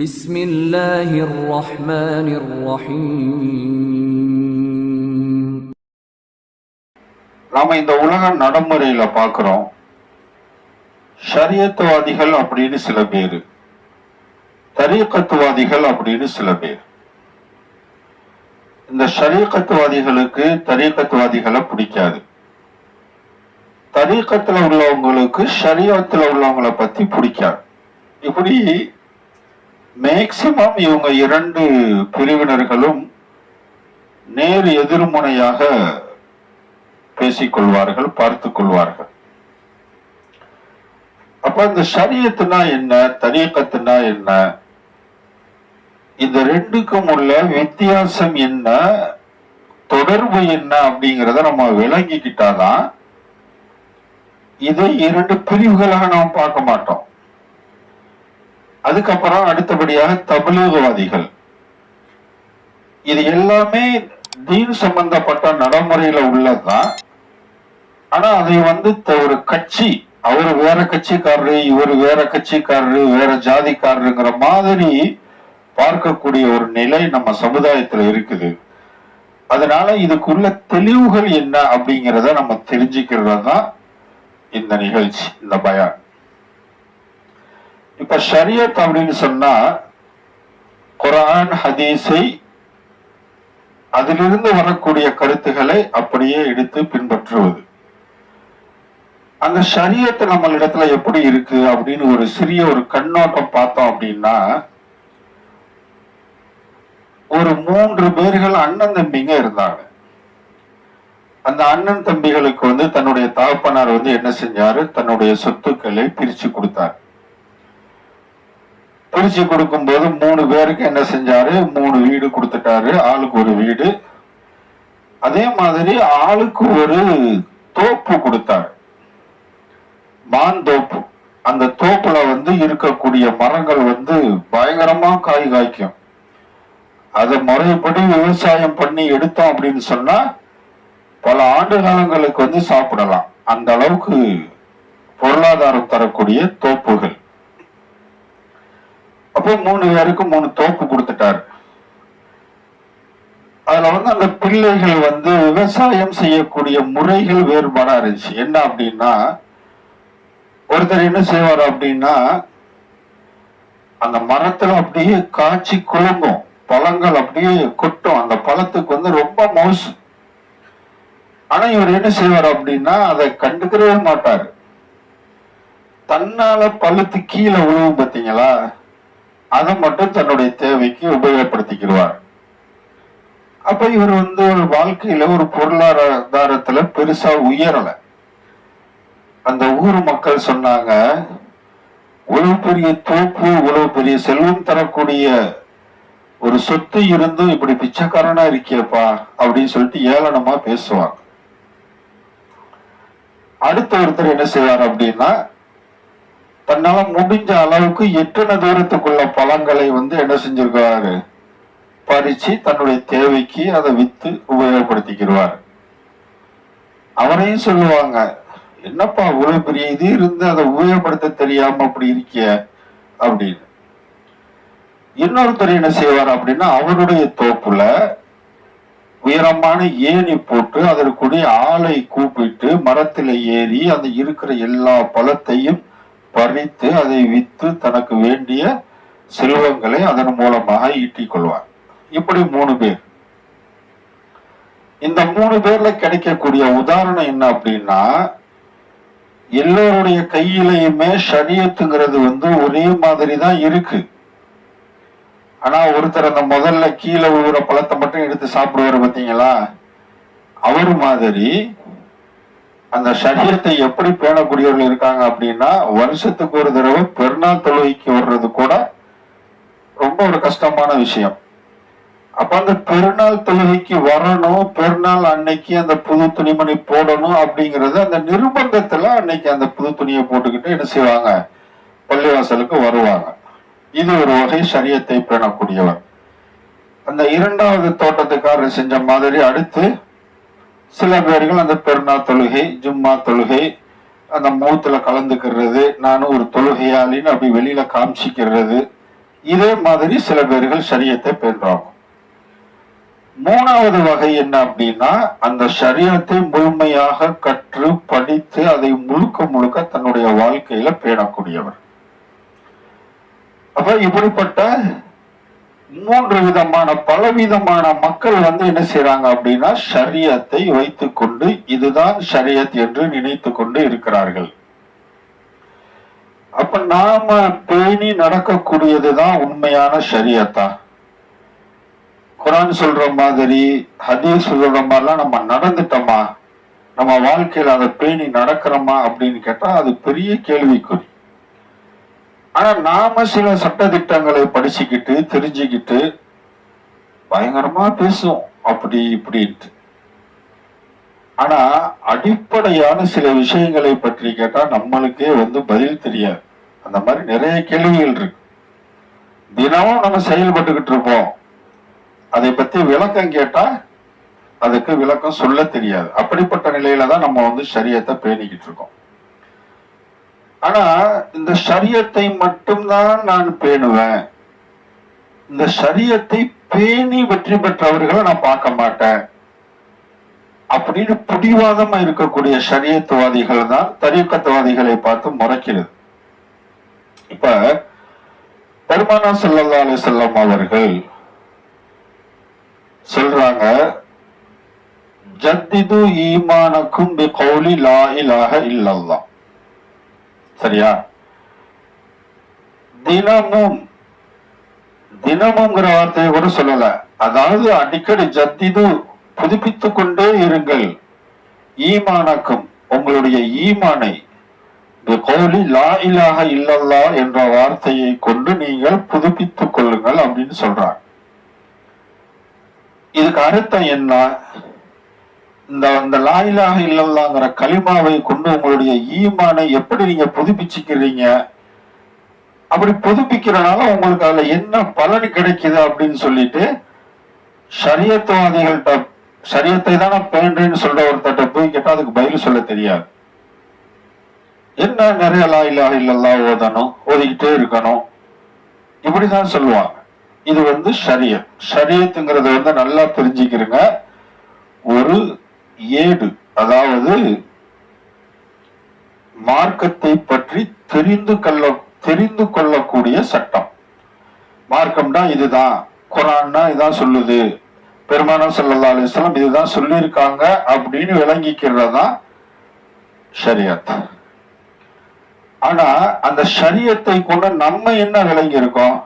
بسم الله الرحمن الرحيم நாம இந்த உலக நடைமுறையில பார்க்கிறோம் ஷரியத்துவாதிகள் அப்படின்னு சில பேர் தரீக்கத்துவாதிகள் அப்படின்னு சில பேர் இந்த ஷரீக்கத்துவாதிகளுக்கு தரீக்கத்துவாதிகளை பிடிக்காது தரீக்கத்துல உள்ளவங்களுக்கு ஷரியத்துல உள்ளவங்களை பத்தி பிடிக்காது இப்படி மேக்சிமம் இவங்க இரண்டு பிரிவினர்களும் நேர் எதிர்முனையாக பேசிக்கொள்வார்கள் பார்த்துக் கொள்வார்கள் அப்ப இந்த சரியத்துனா என்ன தரியக்கத்துனா என்ன? இந்த ரெண்டுக்கும் உள்ள வித்தியாசம் என்ன தொடர்பு என்ன அப்படிங்கிறத நம்ம விளங்கிக்கிட்டாதான் இதை இரண்டு பிரிவுகளாக நாம் பார்க்க மாட்டோம். அதுக்கப்புறம் அடுத்தபடியாக தபலீகவாதிகள். இது எல்லாமே தீன் சம்பந்தப்பட்ட நடைமுறையில உள்ளதுதான். ஆனா அதை வந்து த- ஒரு கட்சி அவர் வேற கட்சிக்காரரு இவர் வேற கட்சிக்காரரு வேற ஜாதிக்காரருங்கிற மாதிரி பார்க்கக்கூடிய ஒரு நிலை நம்ம சமுதாயத்துல இருக்குது. அதனால இதுக்குள்ள தெளிவுகள் என்ன அப்படிங்கிறத நம்ம தெரிஞ்சுக்கிறது தான் இந்த நிகழ்ச்சி இந்த பயான். இப்ப ஷரியத் அப்படின்னு சொன்னா குரான் ஹதீஸை அதிலிருந்து வரக்கூடிய கருத்துக்களை அப்படியே எடுத்து பின்பற்றுவது. அந்த ஷரியத்து நம்மளிடத்துல எப்படி இருக்கு அப்படின்னு ஒரு சிறிய ஒரு கண்ணோட்டம் பார்த்தோம் அப்படின்னா ஒரு மூன்று பேர்கள் அண்ணன் தம்பிங்க இருந்தாங்க. அந்த அண்ணன் தம்பிகளுக்கு வந்து தன்னுடைய தகப்பனார் வந்து என்ன செஞ்சாரு? தன்னுடைய சொத்துக்களை பிரிச்சு கொடுத்தார். பிரிச்சு கொடுக்கும்போது மூணு பேருக்கு என்ன செஞ்சாரு? மூணு வீடு கொடுத்துட்டாரு. ஆளுக்கு ஒரு வீடு. அதே மாதிரி ஆளுக்கு ஒரு தோப்பு கொடுத்தாரு. மாந்தோப்பு அந்த தோப்புல வந்து இருக்கக்கூடிய மரங்கள் வந்து பயங்கரமா காய் காய்க்கும். அதை முறைப்படி விவசாயம் பண்ணி எடுத்தோம் அப்படின்னு சொன்னா பல ஆண்டு காலங்களுக்கு வந்து சாப்பிடலாம். அந்த அளவுக்கு பொருளாதாரம் தரக்கூடிய தோப்புகள். மூணு பேருக்கு மூணு தோப்பு கொடுத்துட்டாரு. அதுல வந்து அந்த பிள்ளைகள் வந்து விவசாயம் செய்யக்கூடிய முறைகள் வேறுபாடா இருந்துச்சு. என்ன அப்படின்னா ஒருத்தர் என்ன செய்வார் அப்படின்னா அந்த மரத்துல அப்படியே காய்ச்சி குலுங்கும். பழங்கள் அப்படியே கொட்டும். அந்த பழத்துக்கு வந்து ரொம்ப மோசம் ஆனா இவர் என்ன செய்வார் அப்படின்னா அதை கண்டுக்கவே மாட்டார். தன்னால பழுத்து கீழே விழுவும் பார்த்தீங்களா அதை மட்டும் தன்னுடைய தேவைக்கு உபயோகப்படுத்திக்கிடுவார். அப்ப இவர் வந்து ஒரு வாழ்க்கையில ஒரு பொருளாதாரத்துல பெருசா உயரல. அந்த ஊர் மக்கள் சொன்னாங்க இவ்வளவு பெரிய தோப்பு இவ்வளவு பெரிய செல்வம் தரக்கூடிய ஒரு சொத்து இருந்தும் இப்படி பிச்சைக்காரனா இருக்கியப்பா அப்படின்னு சொல்லிட்டு ஏளனமா பேசுவாங்க. அடுத்த ஒருத்தர் என்ன செய்வார் அப்படின்னா தன்னால முடிஞ்ச அளவுக்கு எத்தனை தூரத்துக்குள்ள பழங்களை வந்து என்ன செஞ்சிருக்காரு பறிச்சு தன்னுடைய தேவைக்கு அதை வித்து உபயோகப்படுத்திக்கிறார் அவரையும் சொல்லுவாங்க என்னப்பா இவ்வளவு பெரிய இது இருந்து அதை உபயோகப்படுத்த தெரியாம அப்படி இருக்கிய? அப்படின்னு. இன்னொருத்தர் என்ன செய்வார் அப்படின்னா அவருடைய தோப்புல உயரமான ஏணி போட்டு அதற்குடைய ஆளை கூப்பிட்டு மரத்துல ஏறி அந்த இருக்கிற எல்லா பழத்தையும் பறித்து அதை வித்து தனக்கு வேண்டிய செல்வங்களை அதன் மூலமாக ஈட்டிக் கொள்வார். இப்படி மூணு பேர். இந்த மூணு பேர்ல கிடைக்கக்கூடிய உதாரணம் என்ன அப்படின்னா எல்லோருடைய கையிலையுமே ஷரியத்துங்கிறது வந்து ஒரே மாதிரி தான் இருக்கு. ஆனா ஒருத்தர் அந்த முதல்ல கீழே விழுகிற பழத்தை மட்டும் எடுத்து சாப்பிடுவாரு பாத்தீங்களா அவர் மாதிரி அந்த சரீரத்தை எப்படி பேணக்கூடியவர்கள் இருக்காங்க அப்படின்னா வருஷத்துக்கு ஒரு தடவை பெருநாள் தொழுகைக்கு வர்றது கூட ரொம்ப ஒரு கஷ்டமான விஷயம். அப்ப அந்த பெருநாள் தொழுகைக்கு வரணும் பெருநாள் அன்னைக்கு அந்த புது துணிமணி போடணும் அப்படிங்கறது அந்த நிர்பந்தத்துல அன்னைக்கு அந்த புது துணியை போட்டுக்கிட்டு என்ன செய்வாங்க? பள்ளிவாசலுக்கு வருவாங்க. இது ஒரு வகை சரியத்தை பேணக்கூடியவர். அந்த இரண்டாவது தோட்டத்துக்காரர் செஞ்ச மாதிரி அடுத்து சில பேர்கள் அந்த பெருநாள் தொழுகை ஜும்மா தொழுகை அந்த மௌத்துல கலந்துக்கிறது நானும் ஒரு தொழுகையாளின்னு அப்படி வெளியில காமிச்சிக்கிறது இதே மாதிரி சில பேர்கள் சரியத்தை பேணுறாங்க மூணாவது வகை என்ன அப்படின்னா அந்த சரீரத்தை முழுமையாக கற்று படித்து அதை முழுக்க முழுக்க தன்னுடைய வாழ்க்கையில பேணக்கூடியவர். அப்ப இப்படிப்பட்ட மூன்று விதமான பலவிதமான மக்கள் வந்து என்ன செய்யறாங்க அப்படின்னா ஷரியத்தை வைத்துக்கொண்டு இதுதான் ஷரியத் என்று நினைத்து கொண்டு இருக்கிறார்கள். அப்ப நாம பேணி நடக்கக்கூடியதுதான் உண்மையான ஷரியத்தா? குரான் சொல்ற மாதிரி ஹதீஸ் சொல்ற மாதிரிலாம் நம்ம நடந்துட்டோமா? நம்ம வாழ்க்கையில அதை பேணி நடக்கிறோமா அப்படின்னு கேட்டா அது பெரிய கேள்விக்குறி. ஆனா நாம சில சட்டதிட்டங்களை படிச்சுக்கிட்டு தெரிஞ்சுக்கிட்டு பயங்கரமா பேசுவோம். அப்படி இப்படின்ட்டு. ஆனா அடிப்படையான சில விஷயங்களை பற்றி கேட்டா நம்மளுக்கே வந்து பதில் தெரியாது. அந்த மாதிரி நிறைய கேள்விகள் இருக்கு. தினமும் நம்ம செயல்பட்டுக்கிட்டு இருப்போம். அதை பத்தி விளக்கம் கேட்டா அதுக்கு விளக்கம் சொல்ல தெரியாது. அப்படிப்பட்ட நிலையில தான் நம்ம வந்து சரியத்தை பேணிக்கிட்டு இருக்கோம். ஆனா இந்த சரியத்தை மட்டும்தான் நான் பேணுவேன். இந்த சரியத்தை பேணி வெற்றி பெற்றவர்களை நான் பார்க்க மாட்டேன். அப்படின்னு பிடிவாதமா இருக்கக்கூடிய சரியத்துவாதிகள் தான் தரியக்கத்துவாதிகளை பார்த்து முறைக்கிறது. இப்ப பெருமானா ஸல்லல்லாஹு அலைஹி அவர்கள் சொல்றாங்க ஜத்திது ஈமானக்கும் பி கௌலி லா இல்லல்லாம் சரியா? தினமும் தினமுங்கிற வார்த்தையை கூட சொல்லல. அதாவது அடிக்கடி ஜத்திது புதுப்பித்துக் கொண்டே இருங்கள். ஈமானக்கும் உங்களுடைய ஈமானை கோலி லா இலாக இல்லல்லா என்ற வார்த்தையை கொண்டு நீங்கள் புதுப்பித்துக் கொள்ளுங்கள் அப்படின்னு சொல்றாங்க. இதுக்கு அர்த்தம் என்ன? இந்த அந்த லாயிலாக இல்லல்லாங்கிற கலிமாவை கொண்டு உங்களுடைய ஈமானை எப்படி நீங்க புதுப்பிச்சுக்கிறீங்க? அப்படி புதுப்பிக்கிறனால உங்களுக்கு அதுல என்ன பலன் கிடைக்குது அப்படின்னு சொல்லிட்டு ஷரியத்துவாதிகள்கிட்ட சரியத்தை தானே நான் பேண்டேன்னு சொல்ற ஒருத்தட்ட போய் கேட்டா அதுக்கு பதில் சொல்ல தெரியாது. என்ன நிறைய லா இலாஹ இல்லல்லா ஓதணும் ஓதிக்கிட்டே இருக்கணும்? இப்படிதான் சொல்லுவாங்க. இது வந்து ஷரியத். ஷரியத்துங்கிறத வந்து நல்லா தெரிஞ்சுக்கிறங்க ஒரு ஏடு அதாவது மார்க்கத்தை பற்றி தெரிந்து கொள்ள தெரிந்து கொள்ளக்கூடிய சட்டம். மார்க்கம்னா இதுதான். குரான்னா இதான் சொல்லுது. பெருமானம் சல்லா அலிஸ்லாம் இதுதான் சொல்லியிருக்காங்க அப்படின்னு விளங்கிக்கிறதா ஷரியத். ஆனா அந்த ஷரியத்தை கொண்டு நம்ம என்ன விளங்கி இருக்கோம்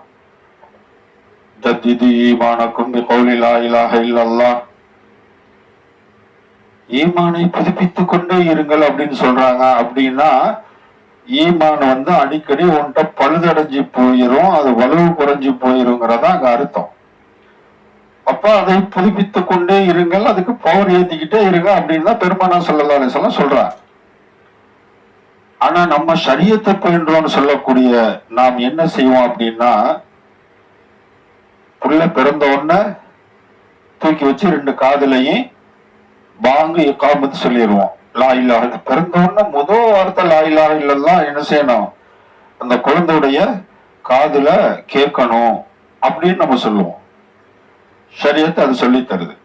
ஜத்திது ஈமானக்கும் பி கௌலி லா இலாஹ இல்லல்லாஹ் ஈமானை புதுப்பித்துக் கொண்டே இருங்கள் அப்படின்னு சொல்றாங்க. அப்படின்னா ஈமான் வந்து அடிக்கடி உன்கிட்ட பழுதடைஞ்சு போயிரும் அது வலுவு குறைஞ்சு போயிருங்கிறதா அங்க அர்த்தம். அப்ப அதை புதுப்பித்துக் கொண்டே இருங்கள் அதுக்கு பவர் ஏத்திக்கிட்டே இருங்க அப்படின்னு தான் பெருமானா சொல்லலாம் சொல்ல சொல்றாங்க ஆனா நம்ம சரியத்தை பயின்றோம்னு சொல்லக்கூடிய நாம் என்ன செய்வோம் அப்படின்னா புள்ள பிறந்த உடனே தூக்கி வச்சு ரெண்டு காதுலையும் பாங்கு இக்காமத்து சொல்லிடுவோம் லா இல்லாஹ பிறந்த உடனே முதல் வார்த்தை லா இல்லாஹ இல்லல்லாம் என்ன செய்யணும்? அந்த குழந்தையுடைய காதுல கேட்கணும் அப்படின்னு நம்ம சொல்லுவோம். சரியத்தை அது சொல்லி தருது.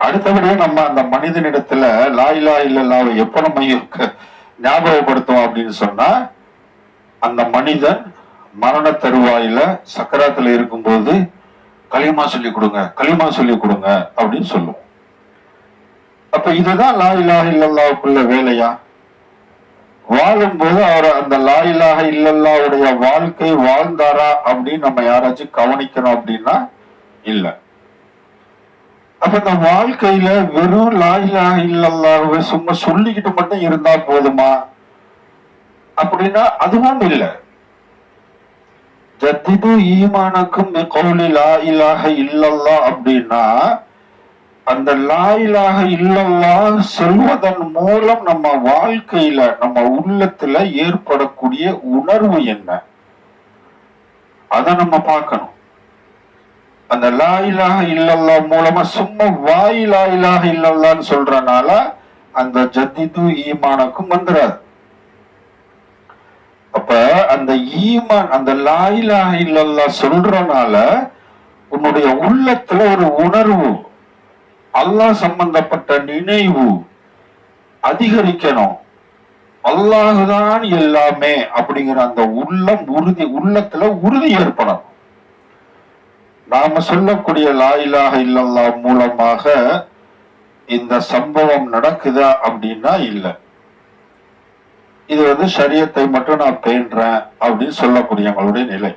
அடுத்தபடியே நம்ம அந்த மனிதனிடத்துல லா இலாஹ இல்லல்லாவை எப்ப நம்ம ஞாபகப்படுத்துவோம் அப்படின்னு சொன்னா அந்த மனிதன் மரண தருவாயில சக்கராத்துல இருக்கும்போது களிமா சொல்லி கொடுங்க களிமா சொல்லி கொடுங்க அப்படின்னு சொல்லுவோம். அப்ப இதுதான் லா இலாஹ இல்லல்லாவுக்குள்ள வேலையா? வாழும்போது அவர் அந்த லாயிலாக இல்லல்லாவுடைய வாழ்க்கை வாழ்ந்தாரா அப்படின்னு நம்ம யாராச்சும் கவனிக்கணும் அப்படின்னா இல்ல. அப்ப இந்த வாழ்க்கையில வெறும் லாயிலாக இலாஹ சும்மா சொல்லிக்கிட்டு மட்டும் இருந்தா போதுமா? அப்படின்னா அதுவும் இல்லை. ஜத்திது ஈமானக்கும் கௌலி லா இலாஹ இல்லல்லா அப்படின்னா அந்த லாயிலாக இல்லல்லா சொல்வதன் மூலம் நம்ம வாழ்க்கையில நம்ம உள்ளத்துல ஏற்படக்கூடிய உணர்வு என்ன? அதை நம்ம பார்க்கணும். அந்த லாயிலாக இல்லல்லா மூலமா சும்மா வாய் லாயிலாக இல்லல்லான்னு சொல்றனால அந்த ஜத்திது ஈமானுக்கும் வந்துடாது அப்ப அந்த ஈமான் அந்த லாயிலாக இல்லல்லா சொல்றனால உன்னுடைய உள்ளத்துல ஒரு உணர்வு அல்லாஹ் சம்பந்தப்பட்ட நினைவு அதிகரிக்கணும். அல்லாஹுதான் எல்லாமே அப்படிங்கிற அந்த உள்ளம் உறுதி உள்ளத்துல உறுதி ஏற்படணும். நாம சொல்லக்கூடிய லாயிலாக இல்லல்லா மூலமாக இந்த சம்பவம் நடக்குதா அப்படின்னா இல்லை. இது வந்து சரியத்தை மட்டும் நான் பேன்றேன் அப்படின்னு சொல்லக்கூடியவங்களுடைய நிலை.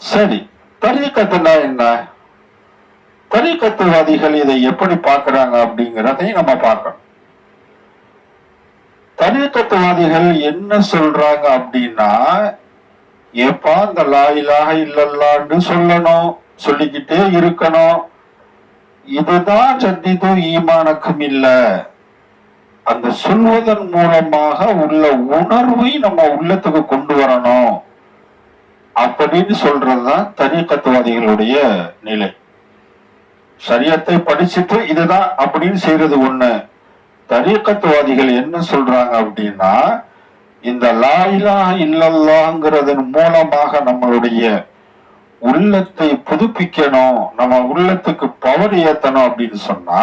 சரி தரீக்கத்துனா என்ன? தரீக்கத்துவாதிகள் இதை எப்படி பார்க்கறாங்க அப்படிங்கிறதையும் நம்ம பார்க்கணும். தரீக்கத்துவாதிகள் என்ன சொல்றாங்க அப்படின்னா ஏப்பா இந்த லாயிலாக இல்லல்லான்னு சொல்லணும் சொல்லிக்கிட்டே இருக்கணும். இதுதான் ஜத்திதும் ஈமானக்கும் இல்ல. அந்த சொல்வதன் மூலமாக உள்ள உணர்வை நம்ம உள்ளத்துக்கு கொண்டு வரணும் அப்படின்னு சொல்றதுதான் தரீக்கத்துவாதிகளுடைய நிலை. சரியத்தை படிச்சுட்டு இதுதான் அப்படின்னு செய்யறது ஒண்ணு. தரீக்கத்துவாதிகள் என்ன சொல்றாங்க அப்படின்னா இந்த லாயிலா இல்லல்லாங்கிறதன் மூலமாக நம்மளுடைய உள்ளத்தை புதுப்பிக்கணும் நம்ம உள்ளத்துக்கு பவர் ஏத்தணும் அப்படின்னு சொன்னா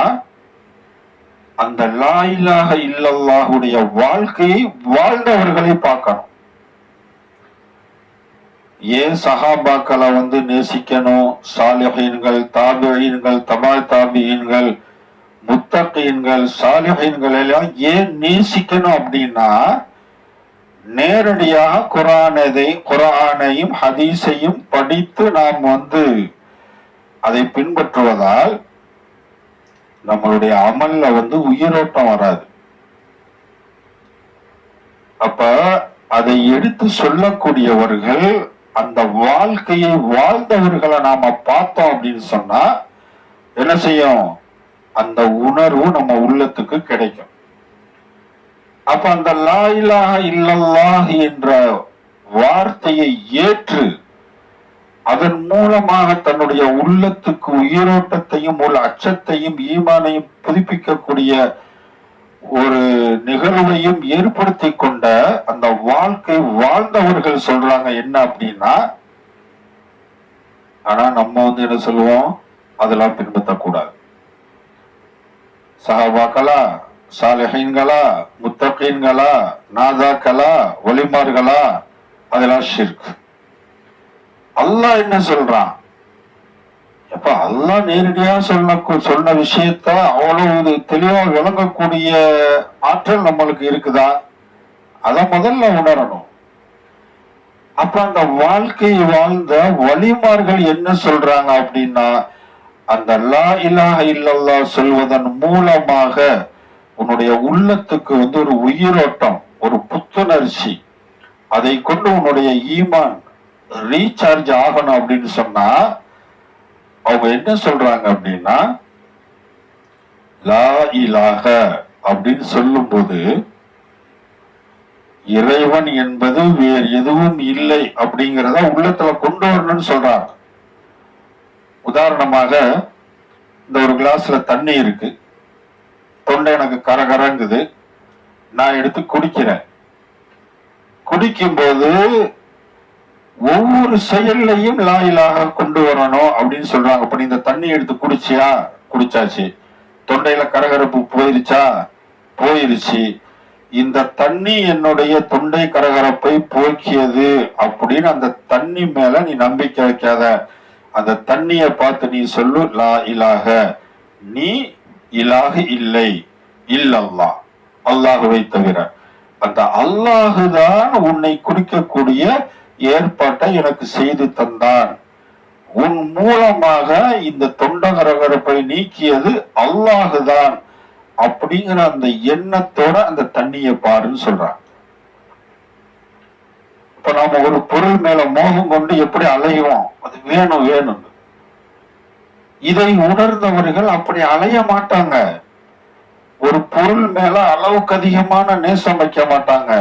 அந்த லாயிலாக இல்லல்லாஹுடைய வாழ்க்கையை வாழ்ந்தவர்களை பார்க்கணும். ஏன் சஹாபாக்களை வந்து நேசிக்கணும்? சாலிஹீன்கள் தாபியீன்கள் தபால் தாபியீன்கள் முத்தகீன்கள் சாலிஹீன்கள் எல்லாம் ஏன் நேசிக்கணும் அப்படின்னா நேரடியாக குரானதை குரானையும் ஹதீஸையும் படித்து நாம் வந்து அதை பின்பற்றுவதால் நம்மளுடைய அமல்ல வந்து உயிரோட்டம் வராது. அப்ப அதை எடுத்து சொல்லக்கூடியவர்கள் அந்த வாழ்க்கையை வாழ்ந்தவர்களை நாம பார்த்தோம் அப்படின்னு சொன்னா என்ன செய்யும்? அந்த உணர்வு நம்ம உள்ளத்துக்கு கிடைக்கும். அப்ப அந்த லா இலாஹ இல்லல்லாஹ் என்ற வார்த்தையை ஏற்று அதன் மூலமாக தன்னுடைய உள்ளத்துக்கு உயிரோட்டத்தையும் உள்ள அச்சத்தையும் ஈமானையும் புதுப்பிக்கக்கூடிய ஒரு நிகழ்வையும் ஏற்படுத்தி கொண்ட அந்த வாழ்க்கை வாழ்ந்தவர்கள் சொல்றாங்க என்ன அப்படின்னா ஆனா நம்ம வந்து என்ன சொல்லுவோம்? அதெல்லாம் பின்பற்றக்கூடாது சஹாபாக்களா சாலிஹீன்களா முத்தகீன்களா நாதாக்களா ஒலிமார்களா அதெல்லாம் ஷிர்க். அல்லாஹ் என்ன சொல்றான்? அப்ப அல்லாஹ் நேரடியா சொன்ன சொன்ன விஷயத்த அவ்வளவு தெளிவா விளங்கக்கூடிய ஆற்றல் நம்மளுக்கு இருக்குதா? அத முதல்ல உணரணும். அப்ப அந்த வாழ்க்கையை வாழ்ந்த வழிமார்கள் என்ன சொல்றாங்க அப்படின்னா அந்த லா இலாஹ இல்லல்லா சொல்வதன் மூலமாக உன்னுடைய உள்ளத்துக்கு வந்து ஒரு உயிரோட்டம் ஒரு புத்துணர்ச்சி அதை கொண்டு உன்னுடைய ஈமான் ரீசார்ஜ் ஆகணும் அப்படின்னு சொன்னா அவங்க என்ன சொல்றாங்க அப்படின்னா லா இலாக அப்படின்னு சொல்லும்போது இறைவன் என்பது வேறு எதுவும் இல்லை அப்படிங்கிறத உள்ளத்துல கொண்டு வரணும்னு சொல்றாங்க. உதாரணமாக இந்த ஒரு கிளாஸ்ல தண்ணி இருக்கு. தொண்டை எனக்கு கரகரங்குது. நான் எடுத்து குடிக்கிறேன். குடிக்கும்போது ஒவ்வொரு செயல்லையும் லாயிலாக கொண்டு வரணும் அப்படின்னு சொல்றாங்க. அப்ப நீ இந்த தண்ணி எடுத்து குடிச்சியா? குடிச்சாச்சு. தொண்டையில கரகரப்பு போயிருச்சா? போயிருச்சு. இந்த தண்ணி என்னுடைய தொண்டை கரகரப்பை போக்கியது அப்படின்னு அந்த தண்ணி மேல நீ நம்பிக்கை வைக்காத. அந்த தண்ணிய பார்த்து நீ சொல்லு லா இலாக நீ இலாக இல்லை. இல்லல்லா. அல்லாஹுவை தவிர. அந்த அல்லாஹுதான் உன்னை குடிக்கக்கூடிய ஏற்பாட்டை எனக்கு செய்து தந்தான் உன் மூலமாக இந்த தொண்டகரகரப்பை நீக்கியது அல்லாஹுதான் அப்படிங்கிற அந்த எண்ணத்தோட அந்த தண்ணிய பாருன்னு சொல்றாங்க இப்ப நாம ஒரு பொருள் மேல மோகம் கொண்டு எப்படி அலைவோம் அது வேணும் வேணும். இதை உணர்ந்தவர்கள் அப்படி அலைய மாட்டாங்க. ஒரு பொருள் மேல அளவுக்கு அதிகமான நேசம் வைக்க மாட்டாங்க.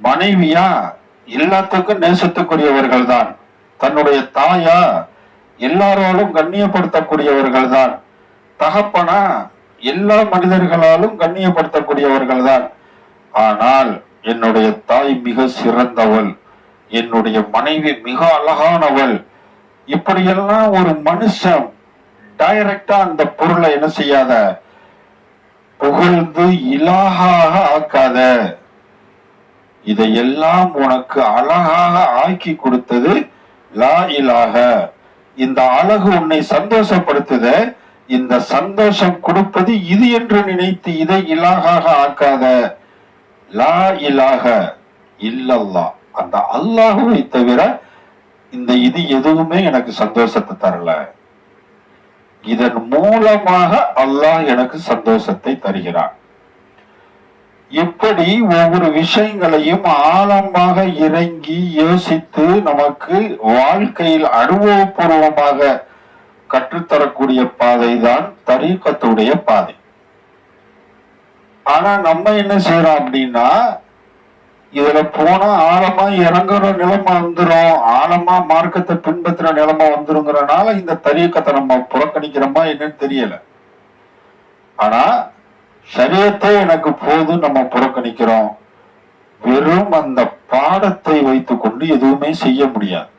மனைவியா எல்லாத்துக்கும் நேசத்துக்குரியவர்கள் தான் தன்னுடைய தாயா எல்லாராலும் கண்ணியப்படுத்தக்கூடியவர்கள் தான் தகப்பனா எல்லா மனிதர்களாலும் கண்ணியப்படுத்தக்கூடியவர்கள் தான் ஆனால் என்னுடைய தாய் மிக சிறந்தவள். என்னுடைய மனைவி மிக அழகானவள். இப்படியெல்லாம் ஒரு மனுஷன் டைரக்டா அந்த பொருளை என்ன செய்யாத? புகழ்ந்து இலாகாக ஆக்காத. இதையெல்லாம் உனக்கு அழகாக ஆக்கி கொடுத்தது லா இலாக இந்த அழகு உன்னை சந்தோஷப்படுத்துத. இந்த சந்தோஷம் கொடுப்பது இது என்று நினைத்து இதை இலாகாக ஆக்காத. லா இலாக இல்லல்லா அந்த அல்லாஹுவை தவிர இந்த இது எதுவுமே எனக்கு சந்தோஷத்தை தரல. இதன் மூலமாக அல்லாஹ் எனக்கு சந்தோஷத்தை தருகிறான். இப்படி ஒவ்வொரு விஷயங்களையும் ஆழமாக இறங்கி யோசித்து நமக்கு வாழ்க்கையில் அனுபவபூர்வமாக கற்றுத்தரக்கூடிய பாதை தான் தரீக்கத்துடைய பாதை. ஆனா நம்ம என்ன செய்யறோம் அப்படின்னா இதுல போனா ஆழமா இறங்குற நிலைமை வந்துரும். ஆழமா மார்க்கத்தை பின்பற்றுற நிலைமை வந்துருங்கிறனால இந்த தரியக்கத்தை நம்ம புறக்கணிக்கிறோமா என்னன்னு தெரியல. ஆனா சரியத்தை எனக்கு போதும் நம்ம புறக்கணிக்கிறோம். வெறும் அந்த பாடத்தை வைத்துக்கொண்டு எதுவுமே செய்ய முடியாது.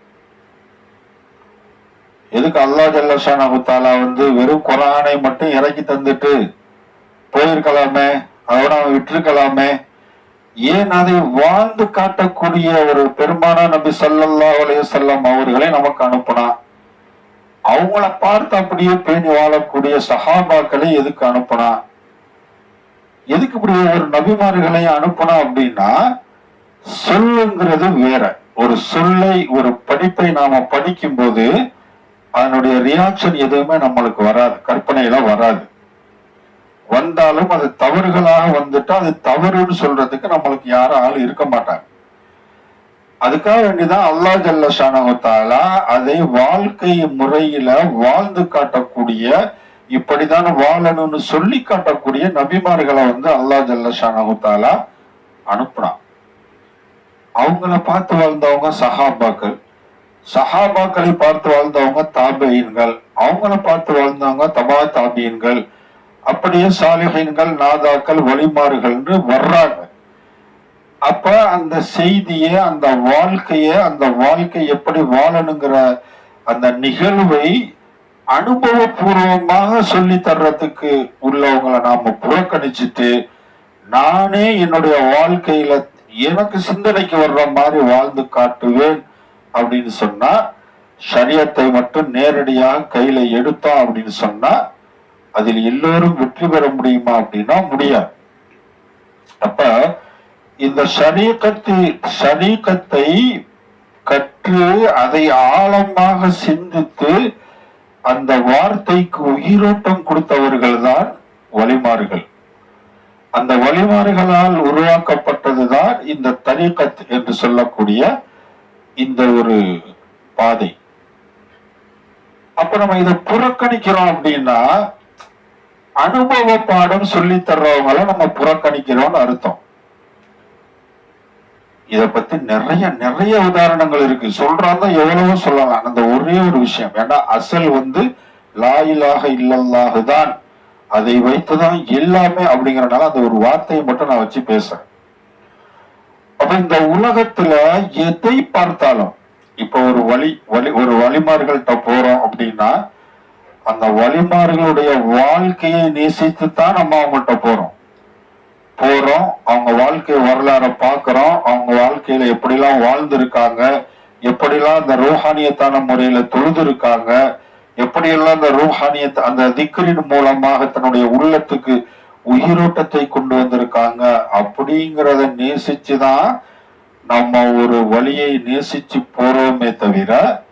எதுக்கு அல்லா ஜல்லஷானு தாலா வந்து வெறும் குரானை மட்டும் இறக்கி தந்துட்டு போயிருக்கலாமே அதோட அவன் விட்டுருக்கலாமே? ஏன் அதை வாழ்ந்து காட்டக்கூடிய ஒரு பெருமான நபி சல்லல்லா அலைஹி செல்லம் அவர்களை நமக்கு அனுப்புனா? அவங்கள பார்த்து அப்படியே பேணி வாழக்கூடிய சஹாபாக்களை எதுக்கு அனுப்புனா? எதுக்கு இப்படி ஒரு நபிமார்களையும் அனுப்பணும் அப்படின்னா சொல்லுங்கிறது வேற. ஒரு சொல்லை ஒரு படிப்பை நாம படிக்கும் போது அதனுடைய ரியாக்ஷன் எதுவுமே நம்மளுக்கு வராது. கற்பனையில வராது. வந்தாலும் அது தவறுகளாக வந்துட்டா அது தவறுன்னு சொல்றதுக்கு நம்மளுக்கு யாரும் ஆள் இருக்க மாட்டாங்க. அதுக்காக வேண்டிதான் அல்லா ஜல்ல அதை வாழ்க்கை முறையில வாழ்ந்து காட்டக்கூடிய இப்படிதான் வாழணும்னு சொல்லி காட்டக்கூடிய நபிமார்களை வந்து அல்லா ஜல்ல அனுப்புனான். அவங்கள பார்த்து வாழ்ந்தவங்க சஹாபாக்கள். சஹாபாக்களை பார்த்து வாழ்ந்தவங்க தாபையன்கள். அவங்கள பார்த்து வாழ்ந்தவங்க தபா தாபியன்கள். அப்படியே சாலிஹீன்கள் நாதாக்கள் வழிமாறுகள்னு வர்றாங்க. அப்ப அந்த செய்திய அந்த வாழ்க்கைய அந்த வாழ்க்கை எப்படி வாழணுங்கிற அந்த நிகழ்வை அனுபவபூர்வமாக சொல்லி தர்றதுக்கு உள்ளவங்களை நாம புறக்கணிச்சுட்டு நானே என்னுடைய வாழ்க்கையில எனக்கு சிந்தனைக்கு வர்ற மாதிரி வாழ்ந்து காட்டுவேன் அப்படின்னு சொன்னா சரியத்தை மட்டும் நேரடியாக கையில எடுத்தா அப்படின்னு சொன்னா அதில் எல்லோரும் வெற்றி பெற முடியுமா அப்படின்னா முடியாது. அப்ப இந்த ஷரீகத்தை ஷரீகத்தை கற்று அதை ஆழமாக சிந்தித்து அந்த வார்த்தைக்கு உயிரோட்டம் கொடுத்தவர்கள் தான் வழிமாறுகள். அந்த வழிமாறுகளால் உருவாக்கப்பட்டதுதான் இந்த தரீகத் என்று சொல்லக்கூடிய இந்த ஒரு பாதை. அப்ப நம்ம இதை புறக்கணிக்கிறோம் அப்படின்னா அனுபவ பாடம் சொல்லி தர்றவங்கள நம்ம புறக்கணிக்கிறோம்னு அர்த்தம். இதை பத்தி நிறைய நிறைய உதாரணங்கள் இருக்கு. சொல்றாங்க எவ்வளவோ சொல்லலாம். அந்த ஒரே ஒரு விஷயம். ஏன்னா அசல் வந்து லாயிலாக இல்லல்லாஹு தான். அதை வைத்துதான் எல்லாமே அப்படிங்கறனால அந்த ஒரு வார்த்தையை மட்டும் நான் வச்சு பேசுறேன். அப்ப இந்த உலகத்துல எதை பார்த்தாலும் இப்ப ஒரு வழி வழி ஒரு வழிமார்கள்ட்ட போறோம் அப்படின்னா அந்த வழிமார்களுடைய வாழ்க்கையை நேசித்து தான் நம்ம அவங்கள்ட்ட போறோம். போறோம். அவங்க வாழ்க்கை வரலாற பாக்குறோம். அவங்க வாழ்க்கையில எப்படிலாம் வாழ்ந்திருக்காங்க எப்படிலாம் அந்த ரூஹானியத்தான முறையில தொழுது இருக்காங்க எப்படியெல்லாம் அந்த ரூஹானியத்தை அந்த திக்ரின் மூலமாக தன்னுடைய உள்ளத்துக்கு உயிரோட்டத்தை கொண்டு வந்திருக்காங்க அப்படிங்கிறத நேசிச்சுதான் நம்ம ஒரு வழியை நேசிச்சு போறோமே தவிர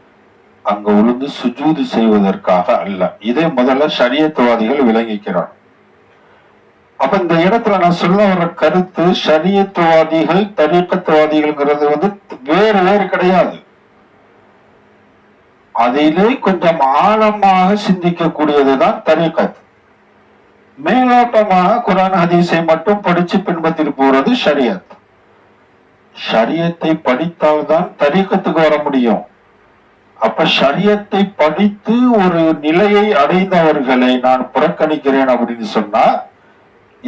அங்க உளுந்து சுஜூது செய்வதற்காக அல்ல. இதை முதல்ல சரியத்துவாதிகள் விளங்கிக்கிறான் அப்ப இந்த இடத்துல நான் சொல்ல வர கருத்து சரியத்துவாதிகள் தரீக்கத்துவாதிகள்ங்கிறது வந்து வேறு வேறு கிடையாது. அதிலே கொஞ்சம் ஆழமாக சிந்திக்கக்கூடியதுதான் தரீக்கத் மேலோட்டமாக குரான் ஹதீஸை மட்டும் படிச்சு பின்பற்றி போறது ஷரியத். ஷரியத்தை படித்தால்தான் தரிக்கத்துக்கு வர முடியும். அப்ப ஷரியத்தை படித்து ஒரு நிலையை அடைந்தவர்களை நான் புறக்கணிக்கிறேன் அப்படின்னு சொன்னா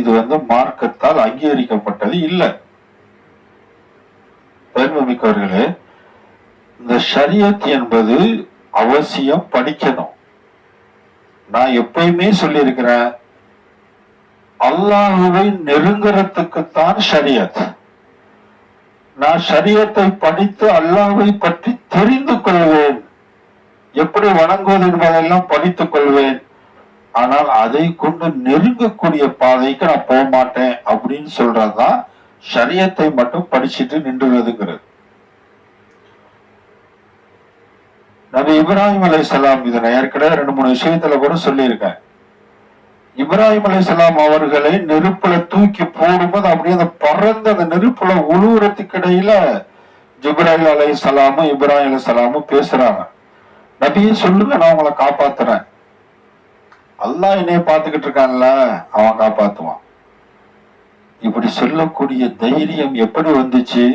இது வந்து மார்க்கத்தால் அங்கீகரிக்கப்பட்டது இல்லை. பெருமைமிக்கவர்களே இந்த ஷரியத் என்பது அவசியம் படிக்கணும். நான் எப்பயுமே சொல்லியிருக்கிறேன் அல்லாஹுவை நெருங்குறதுக்குத்தான் ஷரியத். நான் ஷரியத்தை படித்து அல்லாஹை பற்றி தெரிந்து கொள்வேன். எப்படி வணங்குவது என்பதெல்லாம் படித்துக் கொள்வேன். ஆனால் அதை கொண்டு நெருங்கக்கூடிய பாதைக்கு நான் போக மாட்டேன் அப்படின்னு சொல்றதுதான் சரியத்தை மட்டும் படிச்சுட்டு நின்றுறதுங்கிறது. நபி இப்ராஹிம் அலை இதை நான் ஏற்கனவே ரெண்டு மூணு விஷயத்துல கூட சொல்லியிருக்கேன். இப்ராஹிம் அலைஹிஸ்ஸலாம் அவர்களை நெருப்புல தூக்கி போடும்போது அப்படியே அந்த பறந்த அந்த நெருப்புல உழுவுறதுக்கு இடையில ஜிப்ராஹிம் அலைஹிஸ்ஸலாமும் இப்ராஹிம் சலாமும் பேசுறாங்க. நபியை சொல்லுங்க நான் உங்களை காப்பாத்துறேன். அல்லாஹ் என்னைய பார்த்துக்கிட்டு இருக்கான்ல அவன் காப்பாத்துவான். இப்படி சொல்லக்கூடிய தைரியம் எப்படி வந்துச்சு?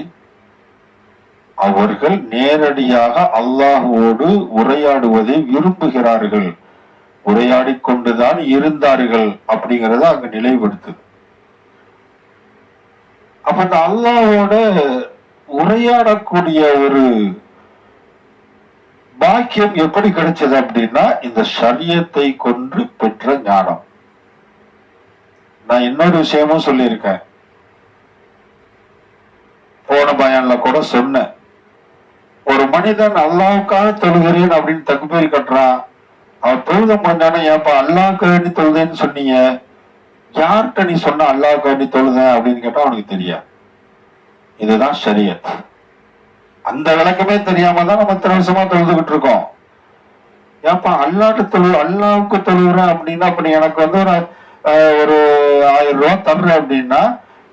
அவர்கள் நேரடியாக அல்லாஹுவோடு உரையாடுவதை விரும்புகிறார்கள். உரையாடி கொண்டுதான் இருந்தார்கள் அப்படிங்கறத அங்க நிலைப்படுத்துது. அப்ப இந்த அல்லாஹோட உரையாடக்கூடிய ஒரு பாக்கியம் எப்படி கிடைச்சது அப்படின்னா இந்த சரியத்தை கொன்று பெற்ற ஞானம். நான் இன்னொரு விஷயமும் சொல்லியிருக்கேன். போன பயான்ல கூட சொன்னேன். ஒரு மனிதன் அல்லாவுக்காக தொழுகிறேன் அப்படின்னு தகுபேர் கட்டுறான். அவன் தொழுத முடிஞ்சானே ஏப்பா அல்லாவுக்கு வேண்டி தொழுதேன்னு சொன்னீங்க? யார்கிட்ட நீ சொன்ன அல்லாவுக்கு வேண்டி தொழுதேன் அப்படின்னு கேட்டா அவனுக்கு தெரியாது. இதுதான் சரியத். அந்த விளக்கமே தெரியாம தான் நம்ம இத்தனை வருஷமா தொழுதுகிட்டு இருக்கோம். ஏப்பா அல்லாட்டு தொழு அல்லாவுக்கு தொழுகிறேன் அப்படின்னா அப்படி எனக்கு வந்து ஒரு ஒரு ஆயிரம் ரூபா தர்றேன் அப்படின்னா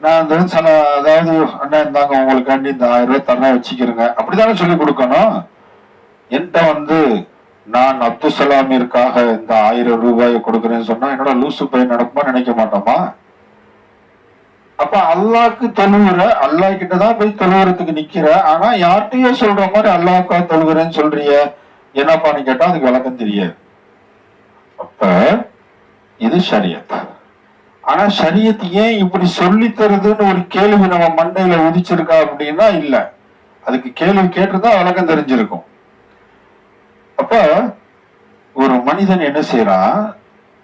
நான் அந்த சில அதாவது அண்ணா இந்தாங்க உங்களுக்காண்டி இந்த ஆயிரம் ரூபாய் தர்றேன் வச்சுக்கிறேங்க. அப்படித்தானே சொல்லி கொடுக்கணும்? என்கிட்ட வந்து நான் அப்துல் சலாமிற்காக இந்த ஆயிரம் ரூபாயை கொடுக்குறேன்னு சொன்னா என்னோட லூசு பையன் நடக்குமா நினைக்க மாட்டோமா? அப்ப அல்லாஹ்க்கு தொழுவுற அல்லாஹ் கிட்ட தான் போய் தொழுவுறதுக்கு நிக்கிற. ஆனா யார்கிட்டயோ சொல்ற மாதிரி அல்லாஹ்க்கா தொழுகிறேன்னு சொல்றிய? என்னப்பான்னு கேட்டா அதுக்கு விளக்கம் தெரியாது. அப்ப இது சரியத் ஆனா ஷரியத் ஏன் இப்படி சொல்லி தருதுன்னு ஒரு கேள்வி நம்ம மண்டையில உதிச்சிருக்கா அப்படின்னா இல்ல. அதுக்கு கேள்வி கேட்டுதான் விளக்கம் தெரிஞ்சிருக்கும். அப்ப ஒரு மனிதன் என்ன செய்யறான்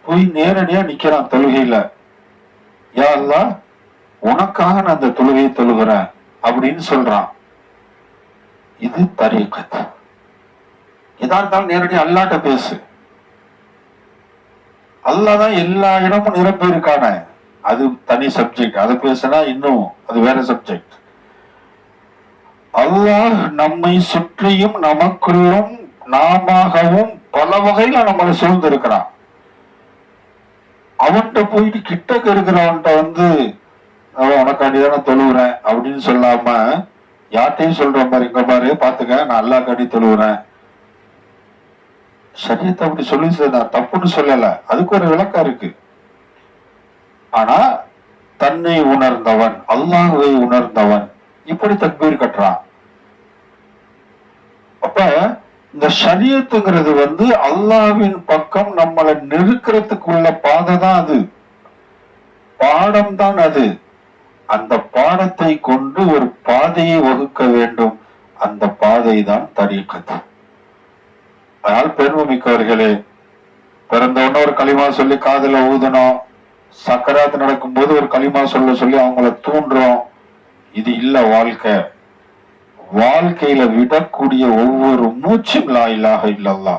போய் நேரடியா நிக்கிறான் தொழுகையில. யா அல்லாஹ் உனக்காக நான் அந்த தொழுகையை தொழுகிறேன் அப்படின்னு சொல்றான். இது தரீக்கத் எதா இருந்தாலும் நேரடியா அல்லாட்ட பேசு. அல்லாஹ் தான் எல்லா இடமும் நிரம்பி அது தனி சப்ஜெக்ட் அதை பேசினா இன்னும் அது வேற சப்ஜெக்ட் அல்லாஹ் நம்மை சுற்றியும் நமக்குள்ளும் நாமாகவும் பல வகையில நம்மளை சூழ்ந்து இருக்கிறான் அவன்கிட்ட போயிட்டு கிட்டக்க இருக்கிறவன்கிட்ட வந்து அவன் உனக்காண்டிதானே தொழுவுறேன் அப்படின்னு சொல்லாம யார்கிட்டயும் சொல்ற மாதிரி இங்க பாரு பாத்துக்க நான் அல்லாக்காண்டி தொழுவுறேன். சரியத்தை அப்படி சொல்லி நான் தப்புன்னு சொல்லல. அதுக்கு ஒரு விளக்கம் இருக்கு. ஆனா தன்னை உணர்ந்தவன் அல்லாஹுவை உணர்ந்தவன் இப்படி தக்பீர் கட்டுறான். அப்ப இந்த சரியத்துங்கிறது வந்து அல்லாஹ்வின் பக்கம் நம்மளை நெருக்கிறதுக்குள்ள பாதை தான் அது. பாடம் தான் அது. அந்த பாடத்தை கொண்டு ஒரு பாதையை வகுக்க வேண்டும். அந்த பாதை தான் தரீக்கத் அதனால் பெருமைமிக்கவர்களே பிறந்த உடனே ஒரு களிமா சொல்லி காதுல ஊதணும் சக்கராத்து நடக்கும்போது ஒரு களிமா சொல்ல சொல்லி அவங்கள தூண்டுறோம். இது இல்ல வாழ்க்கை. வாழ்க்கையில விடக்கூடிய ஒவ்வொரு மூச்சும் லா இலாஹ இல்லல்லா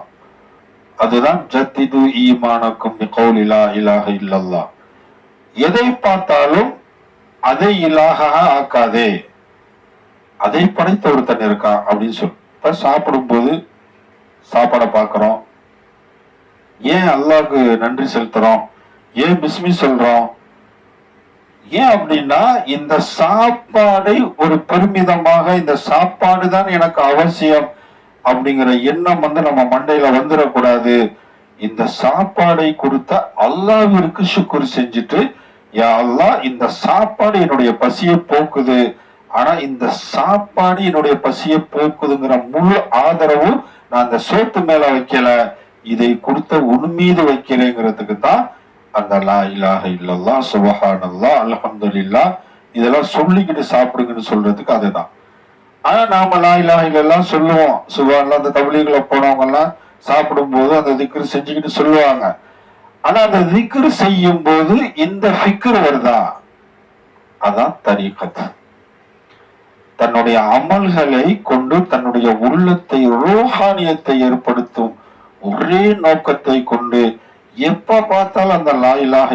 அதுதான் ஜத்திது ஈமானக்கும் நிகௌல் இலாக இலாஹ இல்லல்லா எதை பார்த்தாலும் அதை இலாகா ஆக்காதே. அதை படைத்த ஒருத்தன் இருக்கான் அப்படின்னு சொல்லு. இப்ப சாப்பிடும்போது சாப்பாடை பார்க்கிறோம். ஏன் அல்லாவுக்கு நன்றி செலுத்துறோம்? ஏன் பிஸ்மி சொல்றோம்? ஏன் அப்படின்னா இந்த சாப்பாடை ஒரு பெருமிதமாக இந்த சாப்பாடு தான் எனக்கு அவசியம் அப்படிங்கிற எண்ணம் வந்து நம்ம மண்டையில வந்துடக்கூடாது. இந்த சாப்பாடை கொடுத்த அல்லாவிற்கு சுக்குர் செஞ்சுட்டு யா இந்த சாப்பாடு என்னுடைய பசியை போக்குது. ஆனா இந்த சாப்பாடு என்னுடைய பசியை போக்குதுங்கிற முழு ஆதரவு நான் அந்த சோத்து மேல வைக்கல. இதை கொடுத்த உன் மீது வைக்கிறேங்கிறதுக்கு தான் அந்த லா இலாக இல்லல்லா சுபஹானல்லா அல்ஹம்துலில்லா இதெல்லாம் சொல்லிக்கிட்டு சாப்பிடுங்கன்னு சொல்றதுக்கு அதுதான். ஆனா நாம லா இலாக இல்லல்லாம் சொல்லுவோம். சுபான்ல அந்த தமிழிகளை போனவங்க எல்லாம் சாப்பிடும் போது அந்த திக்ரு செஞ்சுக்கிட்டு சொல்லுவாங்க. ஆனா அந்த திக்ரு செய்யும் போது இந்த ஃபிக்ர் வருதா? அதான் தரீகத். தன்னுடைய அமல்களை கொண்டு தன்னுடைய உள்ளத்தை ரோஹானியத்தை ஏற்படுத்தும் ஒரே நோக்கத்தை கொண்டு எப்ப பார்த்தாலும் அந்த லா இலாஹ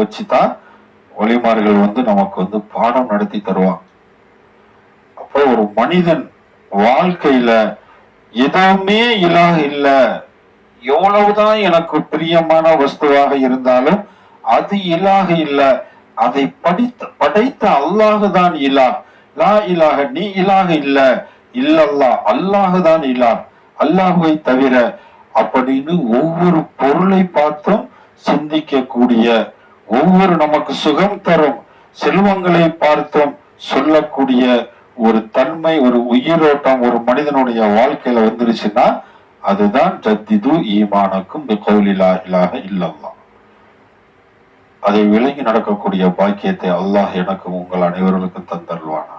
வச்சுதான் ஒளிமார்கள் வந்து நமக்கு வந்து பாடம் நடத்தி தருவாங்க. அப்போ ஒரு மனிதன் வாழ்க்கையில எதுவுமே இலாக இல்லை எவ்வளவுதான் எனக்கு பிரியமான வஸ்துவாக இருந்தாலும் அது இலாக இல்ல. அதை படித்த படைத்த அல்லாஹ் தான் இலா லா இலாக நீ இலாக இல்ல. இல்லல்லா அல்லாஹ் தான் இலா அல்லாஹுவை தவிர அப்படின்னு ஒவ்வொரு பொருளை பார்த்தும் சிந்திக்கக்கூடிய ஒவ்வொரு நமக்கு சுகம் தரும் செல்வங்களை பார்த்தும் சொல்லக்கூடிய ஒரு தன்மை ஒரு உயிரோட்டம் ஒரு மனிதனுடைய வாழ்க்கையில வந்துருச்சுன்னா அதுதான் ஜத்திது ஈமானுக்கும் பிகௌலிலா இல்லல்லா. அதை விளங்கி நடக்கக்கூடிய பாக்கியத்தை அல்லாஹ் எனக்கும் உங்கள் அனைவர்களுக்கும் தந்தருவானா